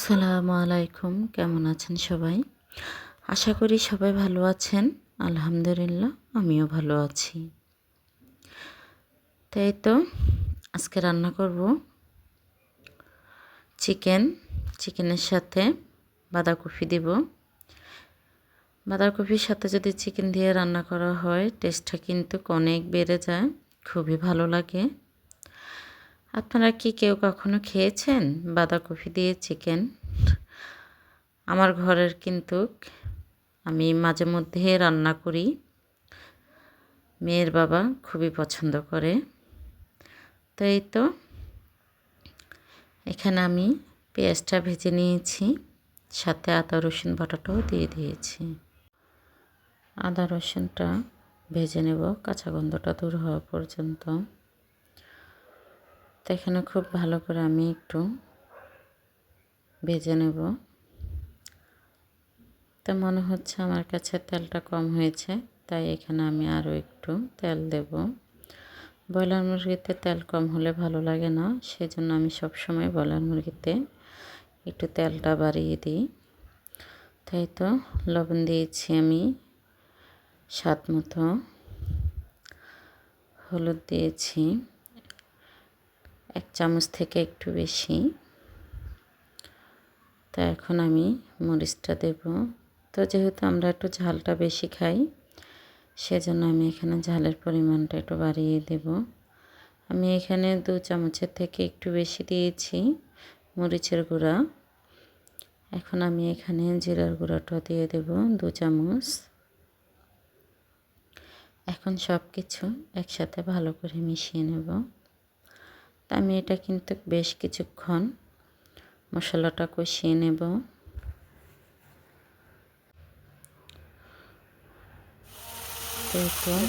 আসসালামু আলাইকুম। কেমন আছেন সবাই? আশা করি সবাই ভালো আছেন। আলহামদুলিল্লাহ, আমিও ভালো আছি। তাই তো, আজকে রান্না করব চিকেন। চিকেনের সাথে বাঁধাকপি দেব। বাঁধাকপির সাথে যদি চিকেন দিয়ে রান্না করা হয় টেস্টটা কিন্তু অনেক বেড়ে যায়, খুবই ভালো লাগে। আপনারা কি কেউ কখনো খেয়েছেন বাঁধাকপি দিয়ে চিকেন? আমার ঘরের কিন্তু আমি মাঝে মধ্যে রান্না করি। মেয়ের বাবা খুবই পছন্দ করে। তো এই তো, এখানে আমি পেঁয়াজটা ভেজে নিয়েছি, সাথে আদা, রসুন, বাটাটাও দিয়ে দিয়েছি। আদা, রসুনটা ভেজে নেব, কাঁচা গন্ধটা দূর হওয়া পর্যন্ত। তো এখানে খুব ভালো করে আমি একটু ভেজে নেব। তো মনে হচ্ছে আমার কাছে তেলটা কম হয়েছে, তাই এখানে আমি আরও একটু তেল দেব। ব্রয়লার মুরগিতে তেল কম হলে ভালো লাগে না, সেজন্য আমি সবসময় ব্রয়লার মুরগিতে একটু তেলটা বাড়িয়ে দিই। তাই তো, লবণ দিয়েছি আমি স্বাদ মতো। হলুদ দিয়েছি। এক চামচ থেকে একটু বেশি। তো এখন আমি মরিচটা দেব। তো যেহেতু আমরা একটু ঝালটা বেশি খাই, সেজন্য আমি এখানে ঝালের পরিমাণটা একটু বাড়িয়ে দেব। আমি এখানে দু চামচের থেকে একটু বেশি দিয়েছি মরিচের গুঁড়া। এখন আমি এখানে জিরার গুঁড়াটা দিয়ে দেব দু চামচ। এখন সব কিছু একসাথে ভালো করে মিশিয়ে নেব। তা আমি এটা কিন্তু বেশ কিছুক্ষণ মশলাটা কষিয়ে নেব। দেখুন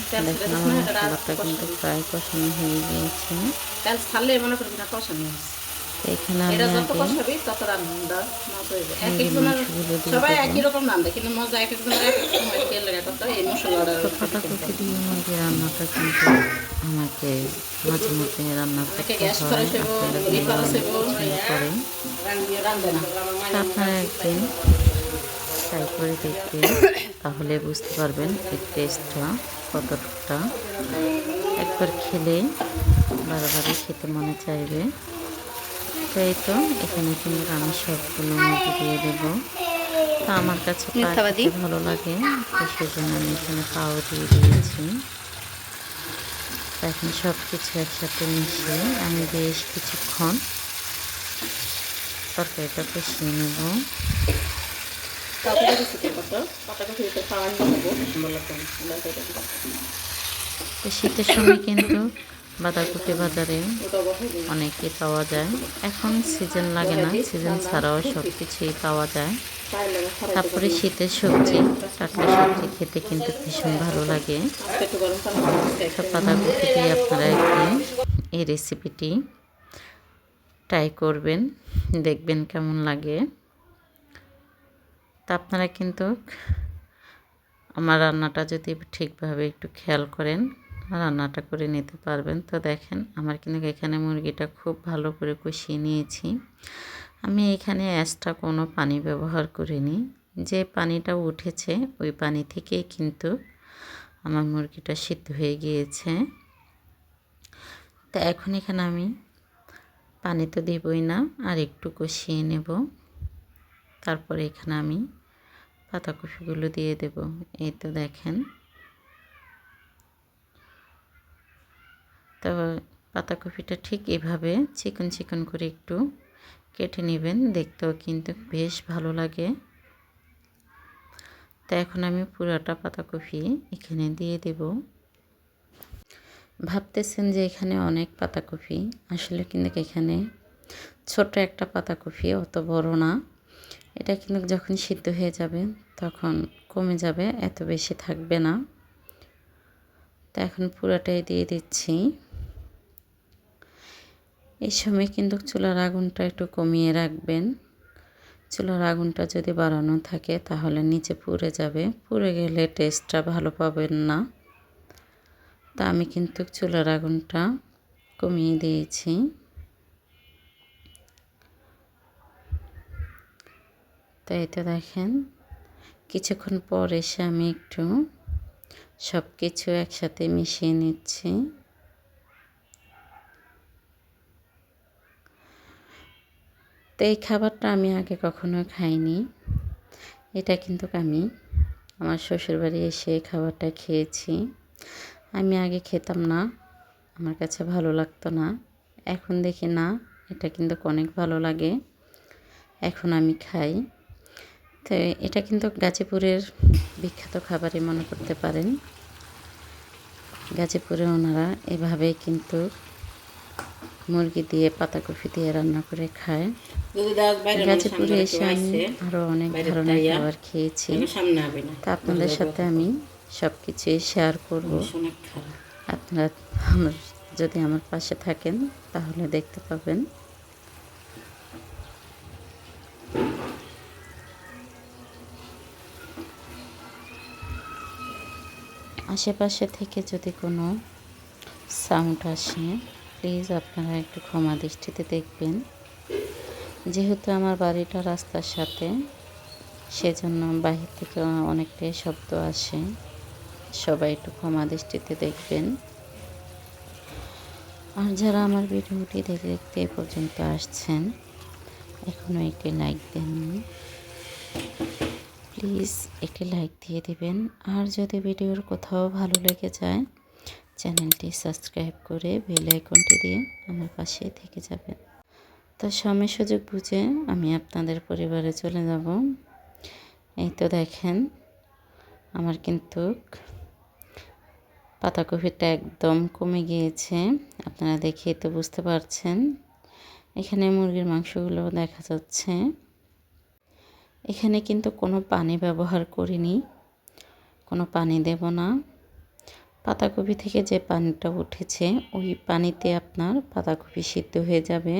আমার মশলাটা কিন্তু প্রায় কষানো হয়ে গিয়েছে। এখানে আমি সবাই একই রকম কিন্তু মজা এক একজনের এক এক সময় তেল লাগা এই মশলাটা দিয়ে মুরগি রান্নাটা কিন্তু আমাকে মাঝে মধ্যে রান্না করতে হয় করেন। আপনারা একদিন ট্রাই করে দেখবেন তাহলে বুঝতে পারবেন এর টেস্টটা কতটা। একবার খেলে বারবারই খেতে মনে চাইবে। তো এই তো এখানে কিন্তু আমি সবগুলো মুরগি দিয়ে দেবো। তো আমার কাছে ভালো লাগে তো সেজন্য আমি এখানে পাও দিয়ে দিয়েছি। এখন সব কিছু একসাথে মিশিয়ে আমি বেশ কিছুক্ষণ তরকারিটা কষিয়ে নেব। তো শীতের সময় কিন্তু বাঁধাকপি বাজারে অনেকই পাওয়া যায়। এখন সিজন লাগে না সিজন ছাড়াও সব কিছুই পাওয়া যায়। তারপরে শীতের সবজি টাটকা সবজি খেতে কিন্তু ভীষণ ভালো লাগে। একটু সব বাঁধাকপি দিয়ে আপনারা একদিন এই রেসিপিটি ট্রাই করবেন, দেখবেন কেমন লাগে। তা আপনারা কিন্তু আমার রান্নাটা যদি ঠিকভাবে একটু খেয়াল করেন রান্নাটা করে নিতে পারবেন। তো দেখেন, আমার কিন্তু এখানে মুরগিটা খুব ভালো করে কষিয়ে নিয়েছি। আমি এখানে এক্সট্রা কোনো পানি ব্যবহার করিনি। যে পানিটা উঠেছে, ওই পানি থেকেই কিন্তু আমার মুরগিটা সিদ্ধ হয়ে গিয়েছে। তো এখন এখানে আমি পানি তো দেবই না, আর একটু কষিয়ে নেব। তারপরে এখানে আমি পাতাকপিগুলো দিয়ে দেব। এই তো দেখেন তো পাতাকপিটা ঠিক এভাবে চিকন চিকন করে একটু কেটে নেবেন। দেখতেও কিন্তু বেশ ভালো লাগে। তো এখন আমি পুরাটা পাতাকপি এখানে দিয়ে দেব। ভাবতেছেন যে এখানে অনেক পাতাকপি আসলে কিন্তু এখানে ছোট একটা পাতাকপি অত বড় না। এটা কিন্তু যখন সিদ্ধ হয়ে যাবে তখন কমে যাবে, এত বেশি থাকবে না। তো এখন পুরাটাই দিয়ে দিচ্ছি। এই সময় কিন্তু চুলার আগুনটা একটু কমিয়ে রাখবেন। চুলার আগুনটা যদি বাড়ানো থাকে তাহলে নিচে পুড়ে যাবে। পুড়ে গেলে টেস্টটা ভালো পাবেন না। তা আমি কিন্তু চুলার আগুনটা কমিয়ে দিয়েছি। তো তো দেখেন, কিছুক্ষণ পর এসে আমি একটু সব কিছু একসাথে মিশিয়ে নিচ্ছি। তো এই খাবারটা আমি আগে কখনো খাইনি। এটা কিন্তু আমি আমার শ্বশুরবাড়ি এসে খাবারটা খেয়েছি। আমি আগে খেতাম না, আমার কাছে ভালো লাগতো না। এখন দেখি না, এটা কিন্তু অনেক ভালো লাগে। এখন আমি খাই। তো এটা কিন্তু গাজীপুরের বিখ্যাত খাবারই মনে করতে পারেন। গাজীপুরে ওনারা এভাবেই কিন্তু মুরগি দিয়ে পাতাকপি দিয়ে রান্না করে খায়। গাজীপুরে এসে আমি আরও অনেক ধরনের খাবার খেয়েছি। তা আপনাদের সাথে আমি সব কিছুই শেয়ার করব আপনারা আমার যদি আমার পাশে থাকেন তাহলে দেখতে পাবেন। আশেপাশে থেকে যদি কোনো সাউন্ড আসে প্লিজ আপনারা একটু ক্ষমা দৃষ্টিতে দেখবেন। যেহেতু আমার বাড়িটা রাস্তার সাথে, সেজন্য বাহির থেকে অনেকটাই শব্দ আসে। সবাই একটু ক্ষমা দৃষ্টিতে দেখবেন। আর যারা আমার ভিডিওটি দেখতে দেখতে এ পর্যন্ত আসছেন এখনও একটি লাইক দেননি প্লিজ একটি লাইক দিয়ে দিবেন। আর যদি ভিডিওর কোথাও ভালো লেগে যায় চ্যানেলটি সাবস্ক্রাইব করে বেল আইকনটি দিয়ে আমার পাশে থেকে যাবেন। তো সময় সুযোগ বুঝে আমি আপনাদের পরিবারে চলে যাব। এই তো দেখেন, আমার কিন্তু পাতাকপিটা একদম কমে গিয়েছে। আপনারা দেখে তো বুঝতে পারছেন, এখানে মুরগির মাংসগুলো দেখা যাচ্ছে। এখানে কিন্তু কোনো পানি ব্যবহার করিনি, কোনো পানি দেব না। পাতাকপি থেকে যে পানিটা উঠেছে, ওই পানিতে আপনার পাতাকপি সিদ্ধ হয়ে যাবে।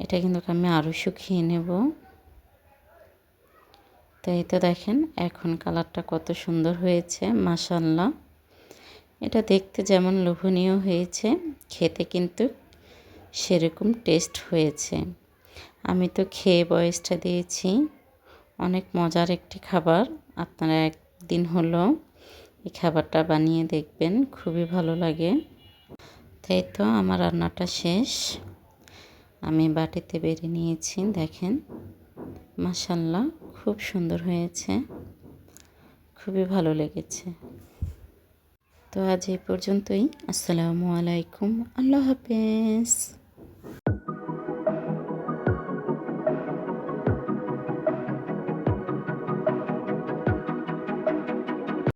এটা কিন্তু আমি আরও শুকিয়ে নেব। তো এই তো দেখেন, এখন কালারটা কত সুন্দর হয়েছে মাসাল্লাহ এটা দেখতে যেমন লোভনীয় হয়েছে, খেতে কিন্তু সেরকম টেস্ট হয়েছে। আমি তো খেয়ে বয়সটা দিয়েছি, অনেক মজার একটি খাবার, আপনারা একদিন হলো এই খাবারটা বানিয়ে দেখবেন, খুবই ভালো লাগে। তাই তো আমার রান্নাটা শেষ। আমি বাটিতে বেড়ে নিয়েছি, দেখেন। মাসাল্লাহ খুব সুন্দর হয়েছে। খুবই ভালো লেগেছে। তো আজ এই পর্যন্তই। আসসালামু আলাইকুম। আল্লাহ হাফেজ।